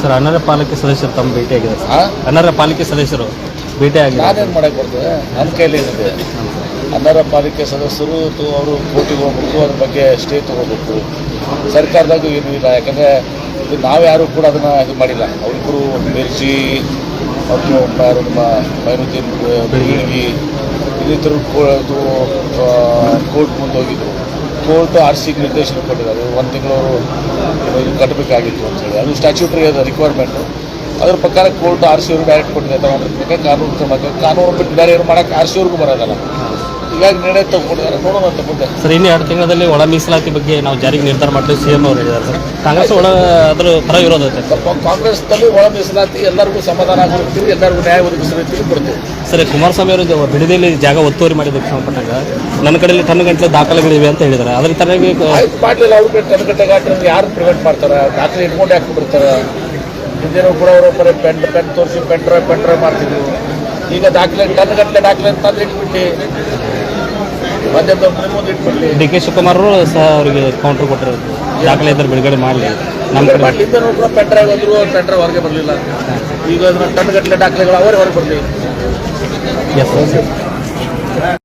Sir ಅನರ್ಹ ಪಾಲಿಕೆ ಸದಸ್ಯರು ತಮ್ಮ ಭೇಟಿಯಾಗಿದೆ ಸರ್? ಅನರ್ಹ ಪಾಲಿಕೆ ಸದಸ್ಯರು ಭೇಟಿಯಾಗಿದೆ ನಾನೇನು ಮಾಡಕ್ಕೆ ಬರ್ತದೆ ನನ್ನ ಕೈಲಿ ಏನಿದೆ? ಅನರ್ಹ ಪಾಲಿಕೆ ಸದಸ್ಯರು ಅವರು ಕೋರ್ಟಿಗೆ ಹೋಗ್ಬೇಕು ಅದ್ರ ಬಗ್ಗೆ ಸ್ಟೇ ತಗೋಬೇಕು. ಸರ್ಕಾರದಾಗ ಏನೂ ಇಲ್ಲ ಯಾಕಂದರೆ ಇದು ನಾವ್ಯಾರು ಕೂಡ ಅದನ್ನು ಇದು ಮಾಡಿಲ್ಲ. ಅವರಿಬ್ಬರು ಮಿರ್ಜಿ ಮತ್ತು ಯಾರು ನಮ್ಮ ಮೈನುದ್ದೀನ್ ಬೀಳ್ಗಿ ಇನ್ನಿತರು ಕೋರ್ಟ್ ಮುಂದೆ ಹೋಗಿದ್ರು. ಕೋರ್ಟ್ ಆರ್ ಸಿ ನಿರ್ದೇಶನ ಕೊಟ್ಟಿದ್ದಾರೆ. ಒಂದು ತಿಂಗಳು ಇದು ಕಟ್ಟಬೇಕಾಗಿತ್ತು ಅಂತೇಳಿ ಅದು ಸ್ಟ್ಯಾಚ್ಯೂಟ್ರಿ ಅದು ರಿಕ್ವೈರ್ಮೆಂಟು ಅದ್ರ ಪ್ರಕಾರ ಕೋರ್ಟ್ ಆರ್ ಸಿ ಅವ್ರಿಗೆ ಡೈರೆಕ್ಟ್ ಕೊಟ್ಟಿದೆ. ಪ್ರಕಾರ ಕಾನೂನು ಕ್ರಮಕ್ಕೆ ಕಾನೂನು ಬಿಟ್ಟು ಬೇರೆ ಏನು ಮಾಡೋಕ್ಕೆ ಆರ್ ಸಿ ಅವ್ರಿಗೂ ಬರೋದಲ್ಲ ಹೀಗಾಗಿ ನಿರ್ಣಯ ತಗೊಂಡಿದ್ದಾರೆ. ನೋಡೋಣ ಅಂತ ಮುಂದೆ. ಸರ್ ಇನ್ನು ಎರಡು ತಿಂಗಳಲ್ಲಿ ಒಳ ಮೀಸಲಾತಿ ಬಗ್ಗೆ ನಾವು ಜಾರಿಗೆ ನಿರ್ಧಾರ ಮಾಡ್ತೀವಿ. ಸಿ ಎಂ ಅವರು ಹೇಳಿದ್ದಾರೆ ಸರ್. ಕಾಂಗ್ರೆಸ್ ಒಳ ಅದ್ರ ಪರ ವಿರೋಧ ಕಾಂಗ್ರೆಸ್ನಲ್ಲಿ ಒಳ ಮೀಸಲಾತಿ ಎಲ್ಲರಿಗೂ ಸಮಾಧಾನ ಆಗಿರ್ತೀವಿ ಎಲ್ಲರಿಗೂ ನ್ಯಾಯ ಒದಗಿಸಿರ್ತೀವಿ ಕೊಡ್ತೀವಿ ಸರ್ ಕುಮಾರಸ್ವಾಮಿ ಅವರು ಬಿಡದಿಯಲ್ಲಿ ಜಾಗ ಒತ್ತುವರಿ ಮಾಡಿದ್ದಕ್ಕೆ ಸಂಬಂಧಪಟ್ಟಾಗ ನನ್ನ ಕಡೆಯಲ್ಲಿ ಟನ್ ಗಂಟಲೆ ದಾಖಲೆಗಳಿವೆ ಅಂತ ಹೇಳಿದ್ದಾರೆ. ಅದ್ರ ತನಗೆ ಮಾಡಲಿಲ್ಲ ಅವ್ರ ಕಡೆ ಟನ್ ಗಂಟೆ ಗಾಟ್ರೆ ಯಾರು ಪ್ರಿವೆಂಟ್ ಮಾಡ್ತಾರೆ? ದಾಖಲೆ ಇಟ್ಕೊಂಡು ಯಾಕೆ ಬಿಡ್ತಾರೆ ಹಿಂದಿನ ಕೂಡ ಅವರು ಬರೀ ಪೆನ್ ಪೆನ್ ತೋರಿಸಿ ಪೆನ್ ಡ್ರೈವ್ ಪೆನ್ ಡ್ರೈವ್ ಮಾಡ್ತಿದ್ರು. ಈಗ ದಾಖಲೆ ಟನ್ ಗಂಟೆ ದಾಖಲೆ ಅಂತ ತಂದು ಇಟ್ಬಿಟ್ಟು. ಇಟ್ಬಿಟ್ಟು ಡಿ ಕೆ ಶಿವಕುಮಾರ್ ಅವರು ಸಹ ಅವರಿಗೆ ಕೌಂಟರ್ ಕೊಟ್ಟರು. ದಾಖಲೆ ಇದ್ರೆ ಬಿಡುಗಡೆ ಮಾಡಲಿ. ನಮ್ಮ ಕಡೆ ಪೆನ್ ಡ್ರೈವ್ ಅಂದ್ರು ಪೆನ್ ಡ್ರೈವ್ ಹೊರಗೆ ಬರಲಿಲ್ಲ. ಈಗ ಟನ್ ಗಟ್ಟಲೆ ದಾಖಲೆಗಳು ಅವರೇ ಹೊರಗೆ ಬರಲಿ. E a França.